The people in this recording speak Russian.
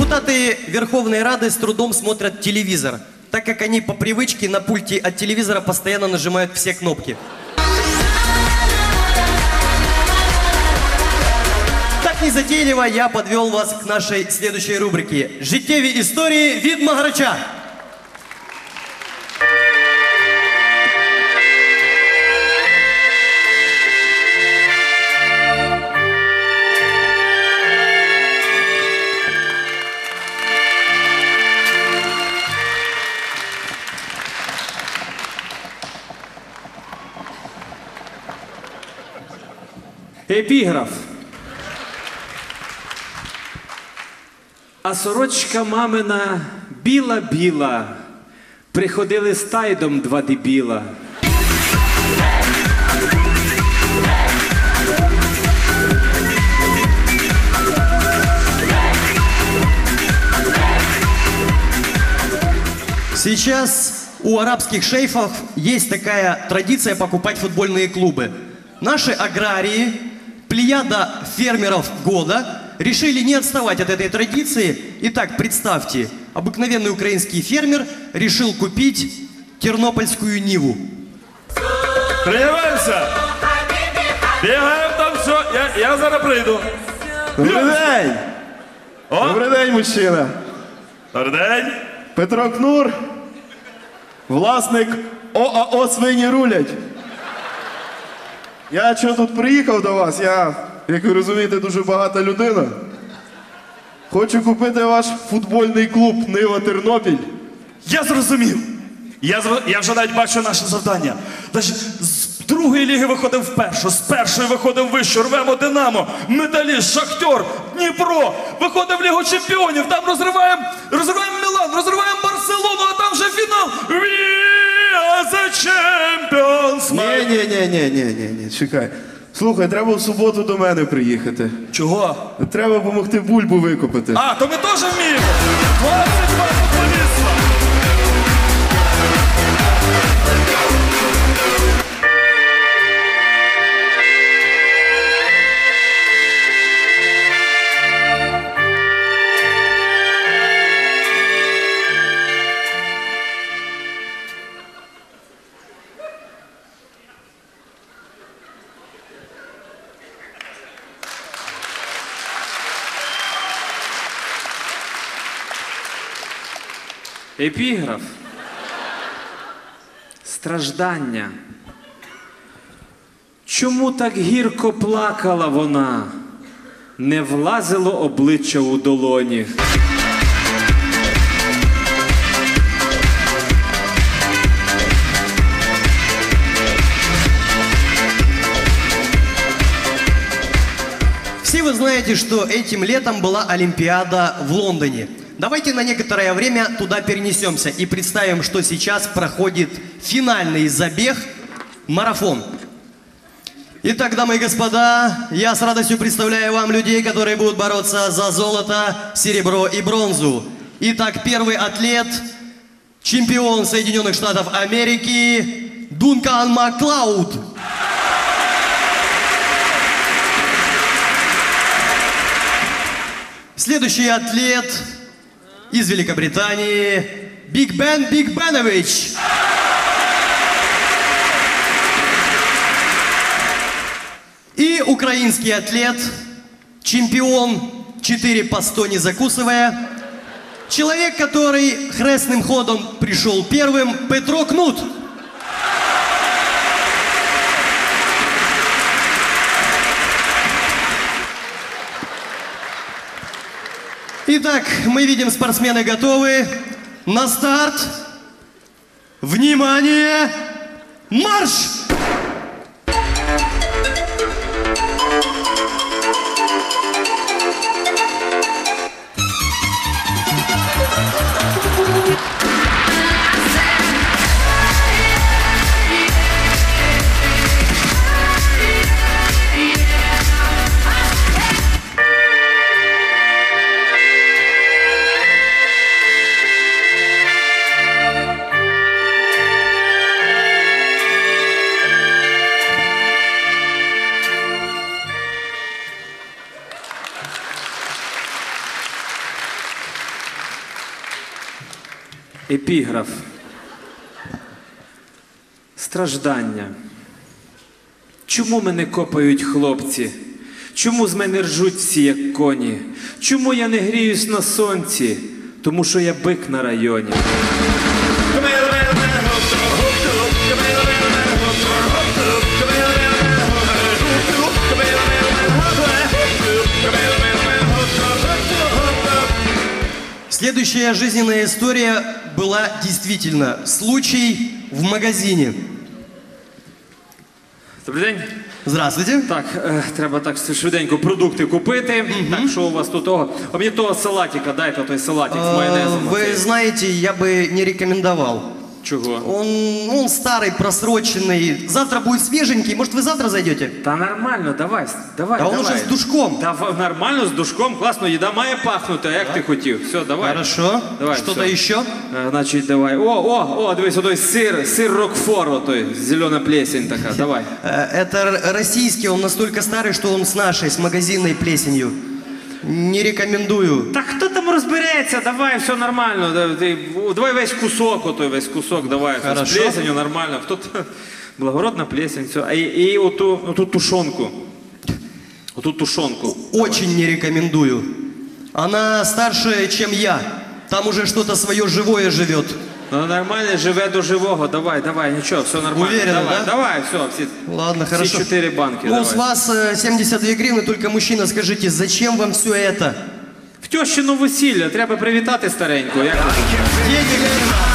Депутаты Верховной Рады с трудом смотрят телевизор, так как они по привычке на пульте от телевизора постоянно нажимают все кнопки. Так незатейливо я подвел вас к нашей следующей рубрике «Життєві історії від Магарача». Епіграф. А сорочка мамина біла-біла. Приходили з тайдом два дебіла. Сейчас у арабских шейфов есть такая традиция покупать футбольные клубы. Наши аграрии, плеяда фермеров года, решили не отставать от этой традиции. Итак, представьте, обыкновенный украинский фермер решил купить тернопольскую Ниву. Приймаємося! Бігаємо там все, я, я зараз прийду. Добрий день! О, Добрий день, мужчина! добрий день. Петро Кнур, власник ОАО Свині рулять. Я що тут приїхав до вас? Я, як ви розумієте, дуже багата людина. Хочу купити ваш футбольний клуб Нива Тернопіль. Я зрозумів. Я, я вже навіть бачу наше завдання. Значить, з другої ліги виходив в першу, з першої виходив в вищу, рвемо Динамо, Металіст, Шахтер, Дніпро, виходив в Лігу Чемпіонів, там розриваємо, розриваємо Мілан, розриваємо Барселону, а там вже фінал. We the champions! Ні, ні, ні, ні, ні, ні, ні, чекай. Слухай, треба в суботу до мене приїхати. Чого? Треба допомогти бульбу викопати. А, то ми теж вміємо. 22 Епіграф. Страждання. Чому так гірко плакала вона? Не влазило обличчя у долоні. Все вы знаете, что этим летом была Олимпиада в Лондоне. Давайте на некоторое время туда перенесемся и представим, что сейчас проходит финальный забег марафон. Итак, дамы и господа, я с радостью представляю вам людей, которые будут бороться за золото, серебро и бронзу. Итак, первый атлет, чемпион Соединенных Штатов Америки, Дункан Маклауд. Следующий атлет из Великобритании Биг Бен Биг Бенович. И украинский атлет, чемпион 4 по 100 не закусывая, человек, который хрестным ходом пришел первым, Петро Кнут. Итак, мы видим, спортсмены готовы. На старт. Внимание! Марш! Епіграф. Страждання. Чому мене копають хлопці? Чому з мене ржуть всі, як коні? Чому я не гріюсь на сонці? Тому що я бик на районі. Следующая жизненная история была действительно случай в магазине. Добрий день. Здравствуйте. Так, е, треба так швиденько продукти купити. Так, що у вас тут того? А мені того салатика, дайте той салатик з Э, майонезом. Вы знаете, я бы не рекомендовал. Чого? Он, он старый, просроченный. Завтра будет свеженький. Может, вы завтра зайдете? Та нормально, давай, давай. Да он давай. уже с душком. Та в- нормально, з душком, класно, їда має пахнути, а як ти хотів. Все, давай. Хорошо. Давай, Что-то всё. еще? Е, Значить, давай. О, о, о, дивись, отой сир, сир Рокфор, отой, зелена плесень така, давай. Э, Это р- российский, он настолько старый, что он с нашей, с магазинной плесенью. Не рекомендую. Та хто там розбереться? Давай, все нормально. Да, ти- Давай весь кусок, отой весь кусок, давай. З Хорошо. плесенью нормально. Хто т- Благородна плесень, все. А і, і оту, оту тушонку. Оту тушонку. Очень не рекомендую. Она старше, чем я. Там уже что-то свое живое живет. Ну нормально, живе до живого. Давай, давай, нічого, все нормально. Уверена, давай, да? давай, все, всі, Ладно, всі хорошо. чотири банки. Ну, давай. с вас э, 72 гривны, только мужчина, скажите, зачем вам все это? В тещину весілля, треба привітати стареньку. Як... Денег не надо.